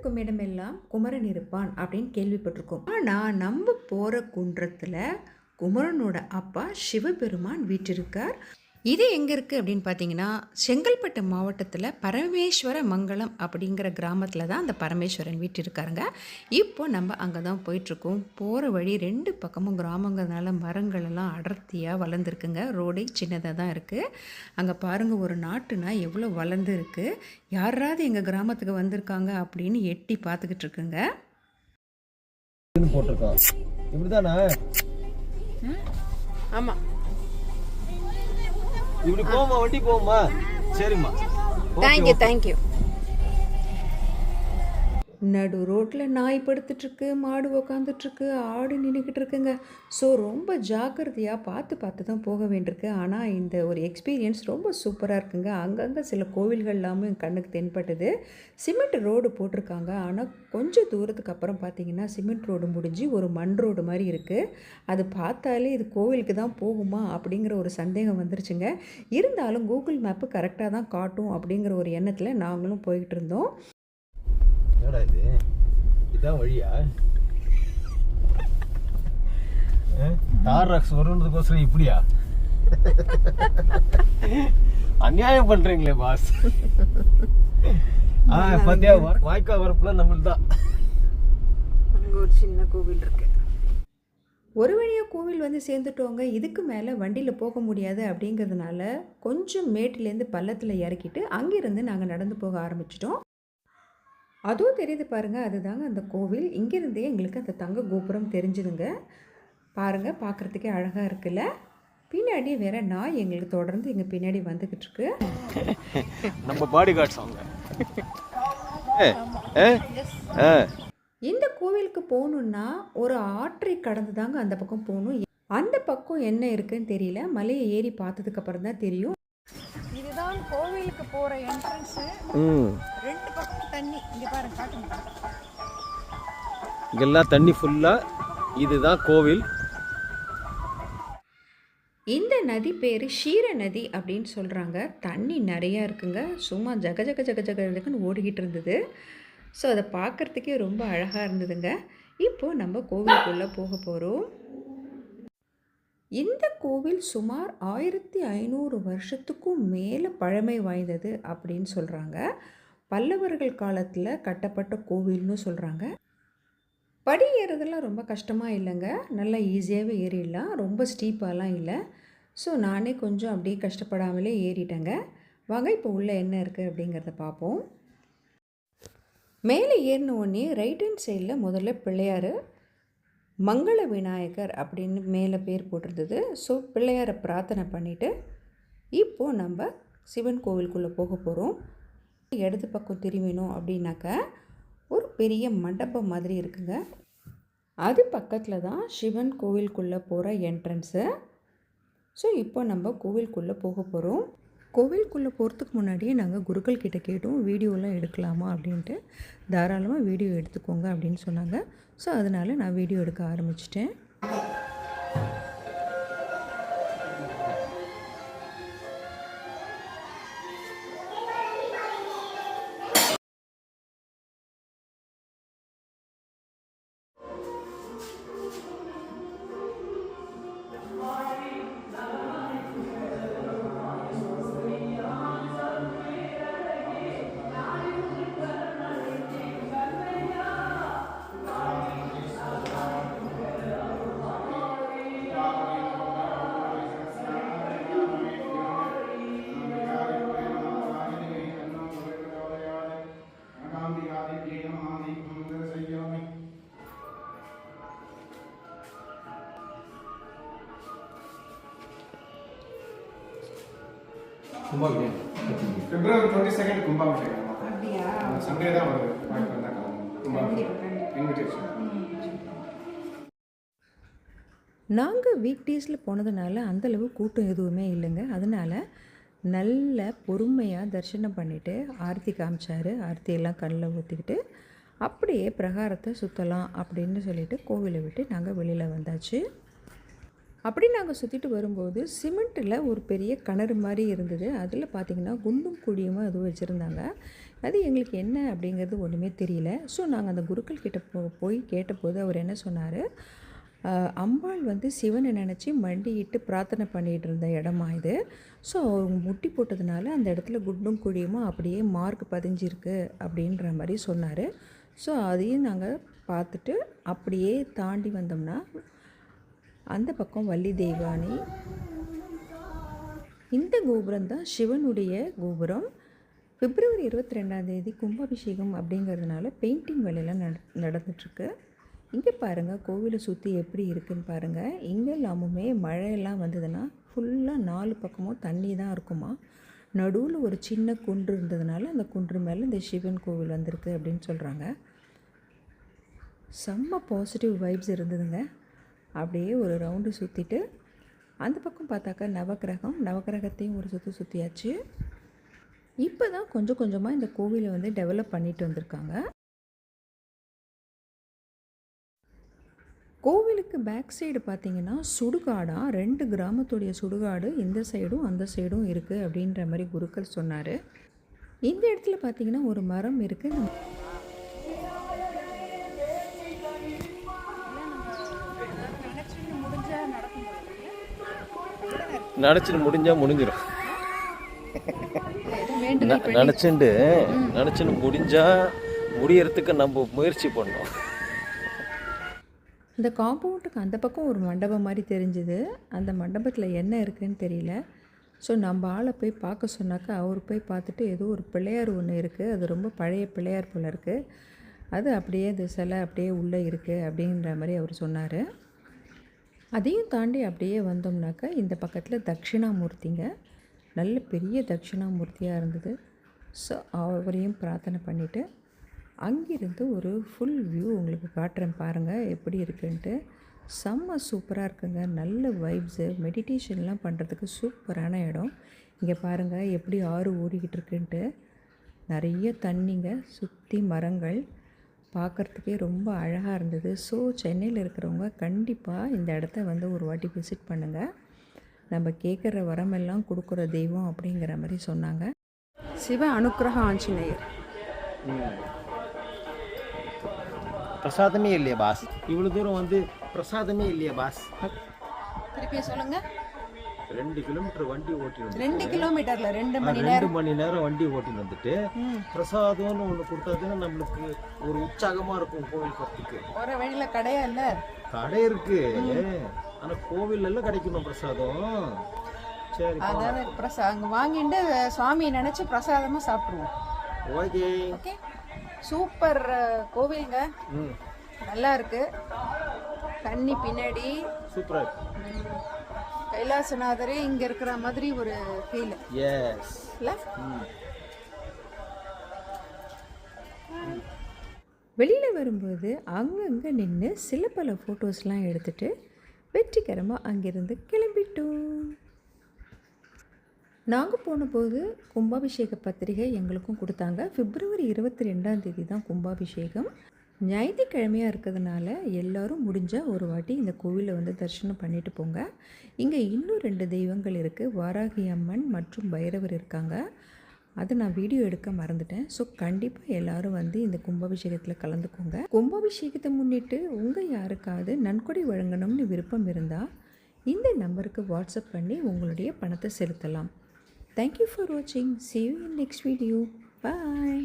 இருக்கும் இடமெல்லாம் குமரன் இருப்பான் அப்படின்னு கேள்விப்பட்டிருக்கோம். ஆனால் நம்ம போகிற குன்றத்தில் குமரனோட அப்பா சிவபெருமான் வீட்டிருக்கார். இது எங்கே இருக்குது அப்படின்னு பார்த்தீங்கன்னா செங்கல்பட்டு மாவட்டத்தில் பரமேஸ்வர மங்கலம் அப்படிங்கிற கிராமத்தில் தான் அந்த பரமேஸ்வரன் வீட்டு இருக்காருங்க. இப்போ நம்ம அங்கே தான் போயிட்டுருக்கோம். போகிற வழி ரெண்டு பக்கமும் கிராமங்கிறதுனால மரங்கள் எல்லாம் அடர்த்தியாக வளர்ந்துருக்குங்க. ரோடே சின்னதாக தான் இருக்குது அங்கே பாருங்கள் ஒரு நாட்டுனா எவ்வளோ வளர்ந்து இருக்குது யாராவது எங்கள் கிராமத்துக்கு வந்திருக்காங்க அப்படின்னு எட்டி பார்த்துக்கிட்டு இருக்குங்க. போட்டிருக்கோம் இப்படிதானே ஆமாம் இப்படி போமா வண்டி போமா சரிம்மா. தேங்க்யூ தேங்க்யூ நடு ரோட்டில் நாய் படுத்துட்ருக்கு மாடு உக்காந்துட்ருக்கு ஆடு நின்றுக்கிட்டு இருக்குங்க ஸோ ரொம்ப ஜாக்கிரதையாக பார்த்து பார்த்து தான் போக வேண்டியிருக்கு. ஆனால் இந்த ஒரு எக்ஸ்பீரியன்ஸ் ரொம்ப சூப்பராக இருக்குங்க. அங்கங்கே சில கோவில்கள் எல்லாமே என் கண்ணுக்கு தென்பட்டது. சிமெண்ட் ரோடு போட்டிருக்காங்க. ஆனால் கொஞ்சம் தூரத்துக்கு அப்புறம் பார்த்தீங்கன்னா சிமெண்ட் ரோடு முடிஞ்சு ஒரு மண் ரோடு மாதிரி இருக்குது அது பார்த்தாலே இது கோவிலுக்கு தான் போகுமா அப்படிங்கிற ஒரு சந்தேகம் வந்துருச்சுங்க. இருந்தாலும் கூகுள் மேப்பு கரெக்டாக தான் காட்டும் அப்படிங்கிற ஒரு எண்ணத்தில் நாங்களும் போய்கிட்டு இருந்தோம். என்னடா இது? இதான் வழியா? தார் ராக்ஸ் வருன்றதுக்கோசரம் இப்படியா? அநியாயம் பண்றீங்களே பாஸ் ஆ பத்தியா வாய்க்கா வரப்புல நம்மளுக்கு தான் அங்கே ஒரு சின்ன கோவில் இருக்கு. ஒரு வழியாக கோவில் வந்து சேர்ந்துட்டோங்க இதுக்கு மேலே வண்டியில் போக முடியாது அப்படிங்கிறதுனால கொஞ்சம் மேட்டிலேருந்து பள்ளத்தில் இறக்கிட்டு அங்கேருந்து நாங்கள் நடந்து போக ஆரம்பிச்சிட்டோம். அதுவும் தெரியுது பாருங்கள் அதுதாங்க அந்த கோவில். இங்கேருந்தே எங்களுக்கு அந்த தங்க கோபுரம் தெரிஞ்சுதுங்க. பாருங்கள் பார்க்குறதுக்கே அழகாக இருக்குல்ல. பின்னாடி வேற நாய் எங்களுக்கு தொடர்ந்து எங்கள் பின்னாடி வந்துக்கிட்டு இருக்கு நம்ம பாடி கார்ட்ஸ் அவங்க இந்த கோவிலுக்கு போகணுன்னா ஒரு ஆற்றை கடந்து தாங்க அந்த பக்கம் போகணும். அந்த பக்கம் என்ன இருக்குன்னு தெரியல. மலையை ஏறி பார்த்ததுக்கு அப்புறம் தான் தெரியும். இதுதான் கோவிலுக்கு போகிற என்ட்ரன்ஸு ம். ரெண்டு பக்கம் தண்ணி. இங்கே பாருங்க காட்டுங்க இங்கெல்லாம் தண்ணி ஃபுல்லா இதுதான் கோவில். இந்த நதி பேர் ஷீர நதி அப்படின்னு சொல்கிறாங்க தண்ணி நிறையா இருக்குங்க. சும்மா ஜக ஜக ஜக ஜக ஜகன்னு ஓடிக்கிட்டு இருந்தது. ஸோ அதை பார்க்குறதுக்கே ரொம்ப அழகாக இருந்ததுங்க. இப்போது நம்ம கோவிலுக்குள்ளே போக போகிறோம் இந்த கோவில் சுமார் ஆயிரத்தி ஐநூறு வருஷத்துக்கும் மேலே பழமை வாய்ந்தது அப்படின்னு சொல்கிறாங்க பல்லவர்கள் காலத்தில் கட்டப்பட்ட கோவில்னு சொல்கிறாங்க படி ஏறுறதெல்லாம் ரொம்ப கஷ்டமாக இல்லைங்க. நல்லா ஈஸியாகவே ஏறிடலாம். ரொம்ப ஸ்டீப்பாலாம் இல்லை. ஸோ நானே கொஞ்சம் அப்படியே கஷ்டப்படாமலே ஏறிட்டேங்க. வாங்க இப்போ உள்ளே என்ன இருக்குது அப்படிங்கிறத பார்ப்போம் மேலே ஏறின உடனே ரைட் ஹேண்ட் சைடில் முதல்ல பிள்ளையார் மங்கள விநாயகர் அப்படின்னு மேலே பேர் போட்டிருந்தது. ஸோ பிள்ளையாரை பிரார்த்தனை பண்ணிவிட்டு இப்போது நம்ம சிவன் கோவிலுக்குள்ளே போக போகிறோம் இடது பக்கம் திரும்பினோம் அப்படின்னாக்கா ஒரு பெரிய மண்டபம் மாதிரி இருக்குங்க. அது பக்கத்தில் தான் சிவன் கோவிலுக்குள்ளே போகிற என்ட்ரன்ஸு ஸோ இப்போ நம்ம கோவிலுக்குள்ளே போக போகிறோம் கோவிலுக்குள்ளே போகிறதுக்கு முன்னாடியே நாங்கள் குருக்கள் கிட்டே கேட்டோம் வீடியோலாம் எடுக்கலாமா? அப்படின்ட்டு. தாராளமாக வீடியோ எடுத்துக்கோங்க அப்படின்னு சொன்னாங்க. ஸோ அதனால் நான் வீடியோ எடுக்க ஆரம்பிச்சிட்டேன். பிப்ரவரி டுவெண்ட்டி செகண்ட் கும்பாபிஷேகம். சண்டே தான் வருது. வாய்ப்பு இருந்தால் கும்பாபிஷேகம். இன்விடேஷன் நாங்கள் வீக் டேஸில் போனதுனால அந்தளவு கூட்டம் எதுவுமே இல்லைங்க. அதனால் நல்ல பொறுமையாக தரிசனம் பண்ணிவிட்டு ஆரத்தி காமிச்சார். ஆரத்தியெல்லாம் கண்ணில் ஊற்றிக்கிட்டு அப்படியே பிரகாரத்தை சுற்றலாம் அப்படின்னு சொல்லிட்டு கோவிலை விட்டு நாங்கள் வெளியில் வந்தாச்சு. அப்படி நாங்கள் சுற்றிட்டு வரும்போது சிமெண்ட்டில் ஒரு பெரிய கிணறு மாதிரி இருந்தது. அதில் பார்த்திங்கன்னா குண்டும் குழியுமா எதுவும் வச்சுருந்தாங்க. அது எங்களுக்கு என்ன அப்படிங்கிறது ஒன்றுமே தெரியல. ஸோ நாங்கள் அந்த குருக்கள் கிட்ட போ போய் கேட்டபோது அவர் என்ன சொன்னார்? அம்பாள் வந்து சிவனை நினச்சி மண்டியிட்டு பிரார்த்தனை பண்ணிகிட்டு இருந்த இடமா இது? ஸோ அவங்க முட்டி போட்டதுனால அந்த இடத்துல குண்டும் குழியுமா அப்படியே மார்க் பதிஞ்சிருக்கு அப்படின்ற மாதிரி சொன்னார். ஸோ அதையும் நாங்கள் பார்த்துட்டு அப்படியே தாண்டி வந்தோம்னா அந்த பக்கம் வள்ளி தெய்வானி இந்த கோபுரம் தான் சிவனுடைய கோபுரம். பிப்ரவரி இருபத்தி ரெண்டாம் தேதி கும்பாபிஷேகம் அப்படிங்கிறதுனால பெயிண்டிங் வேலையெல்லாம் நட நடந்துட்டுருக்கு. இங்கே பாருங்கள் கோவிலை சுற்றி எப்படி இருக்குன்னு பாருங்கள் இங்கேல்லாமுமே மழையெல்லாம் வந்ததுன்னா ஃபுல்லாக நாலு பக்கமும் தண்ணி தான் இருக்குமா. நடுவில் ஒரு சின்ன குன்று இருந்ததுனால அந்த குன்று மேலே இந்த சிவன் கோவில் வந்திருக்கு அப்படின்னு சொல்கிறாங்க செம்ம பாசிட்டிவ் வைப்ஸ் இருந்ததுங்க. அப்படியே ஒரு ரவுண்டு சுற்றிட்டு அந்த பக்கம் பார்த்தாக்கா நவக்கிரகம் நவக்கிரகத்தையும் ஒரு சுற்றி சுற்றியாச்சு இப்போ தான் கொஞ்சம் கொஞ்சமாக இந்த கோவிலை வந்து டெவலப் பண்ணிட்டு வந்திருக்காங்க. கோவிலுக்கு பேக் சைடு பார்த்தீங்கன்னா சுடுகாடாக ரெண்டு கிராமத்துடைய சுடுகாடு இந்த சைடும் அந்த சைடும் இருக்குது அப்படின்ற மாதிரி குருக்கள் சொன்னார். இந்த இடத்துல பார்த்தீங்கன்னா ஒரு மரம் இருக்குது நினச்சிட்டு முடிஞ்சால் முடிஞ்சிடும் நினச்சிண்டு நினச்சின்னு முடிஞ்சால் முடியறதுக்கு நம்ம முயற்சி பண்ணோம். இந்த காம்பவுண்டுக்கு அந்த பக்கம் ஒரு மண்டபம் மாதிரி தெரிஞ்சுது. அந்த மண்டபத்தில் என்ன இருக்குன்னு தெரியல. ஸோ நம்ம ஆளை போய் பார்க்க சொன்னாக்கா அவர் போய் பார்த்துட்டு ஏதோ ஒரு பிள்ளையார் ஒன்று இருக்குது அது ரொம்ப பழைய பிள்ளையார் போல் இருக்குது அது அப்படியே அந்த சிலை அப்படியே உள்ளே இருக்குது அப்படின்ற மாதிரி அவர் சொன்னார். அதையும் தாண்டி அப்படியே வந்தோம்னாக்கா இந்த பக்கத்தில் தட்சிணாமூர்த்திங்க. நல்ல பெரிய தட்சிணாமூர்த்தியாக இருந்தது. ஸோ அவரையும் பிரார்த்தனை பண்ணிவிட்டு அங்கிருந்து ஒரு ஃபுல் வியூ உங்களுக்கு காட்டுறேன் பாருங்கள் எப்படி இருக்குன்ட்டு. செம்ம சூப்பராக இருக்குங்க. நல்ல வைப்ஸு மெடிடேஷன்லாம் பண்ணுறதுக்கு சூப்பரான இடம். இங்கே பாருங்கள் எப்படி ஆறு ஓடிக்கிட்டு இருக்குன்ட்டு. நிறைய தண்ணிங்க சுற்றி மரங்கள். பார்க்குறதுக்கே ரொம்ப அழகாக இருந்தது. ஸோ சென்னையில் இருக்கிறவங்க கண்டிப்பாக இந்த இடத்த வந்து ஒரு வாட்டி விசிட் பண்ணுங்கள் நம்ம கேட்குற வரமெல்லாம் கொடுக்குற தெய்வம் அப்படிங்கிற மாதிரி சொன்னாங்க. சிவ அனுக்கிரக ஆஞ்சநேயர். பிரசாதமே இல்லையா பாஸ். இவ்வளோ தூரம் வந்து பிரசாதமே இல்லையா பாஸ். திருப்பி சொல்லுங்க. ரெண்டு கிலோமீட்டர் வண்டி ஓட்டி வந்து ரெண்டு கிலோமீட்டர்ல ரெண்டு மணி ரெண்டு நேரம். மணி நேரம் வண்டி ஓட்டின்னு வந்துட்டு பிரசாதம்னு ஒன்று கொடுத்தாதுன்னா நம்மளுக்கு ஒரு உற்சாகமா இருக்கும் கோவில் போகிறதுக்கு போற வழியில கடையா இல்ல? கடை இருக்கு. ஆனா கோவில் எல்லாம் கிடைக்கணும் பிரசாதம். சரி அதாவது பிரசா அங்க வாங்கிட்டு சுவாமியை நினைச்சு பிரசாதமா சாப்பிட்டுருவோம். ஓகே. ஓகே. சூப்பர் கோவிலுங்க. நல்லா இருக்கு. தண்ணி பின்னாடி. சூப்பரா இருக்கு. கைலாசநாதரே இங்க இருக்கிற மாதிரி ஒரு ஃபீல் எஸ் இல்ல? வெளியில் வரும்போது அங்கங்கே நின்று சில பல ஃபோட்டோஸ்லாம் எடுத்துட்டு வெற்றிகரமாக அங்கேருந்து கிளம்பிட்டோம். நாங்கள் போனபோது கும்பாபிஷேக பத்திரிகை எங்களுக்கும் கொடுத்தாங்க. பிப்ரவரி இருபத்தி ரெண்டாம் தேதி தான் கும்பாபிஷேகம். ஞாயிற்றுக்கிழமையாக இருக்கிறதுனால எல்லாரும் முடிஞ்சால் ஒரு வாட்டி இந்த கோவிலை வந்து தரிசனம் பண்ணிட்டு போங்க. இங்கே இன்னும் ரெண்டு தெய்வங்கள் இருக்குது வாராகி அம்மன் மற்றும் பைரவர் இருக்காங்க. அதை நான் வீடியோ எடுக்க மறந்துட்டேன். ஸோ கண்டிப்பாக எல்லாரும் வந்து இந்த கும்பாபிஷேகத்தில் கலந்துக்கோங்க. கும்பாபிஷேகத்தை முன்னிட்டு உங்கள் யாருக்காவது நன்கொடை வழங்கணும்னு விருப்பம் இருந்தால் இந்த நம்பருக்கு வாட்ஸ்அப் பண்ணி உங்களுடைய பணத்தை செலுத்தலாம். தேங்க்யூ ஃபார் வாட்சிங் see you in next video bye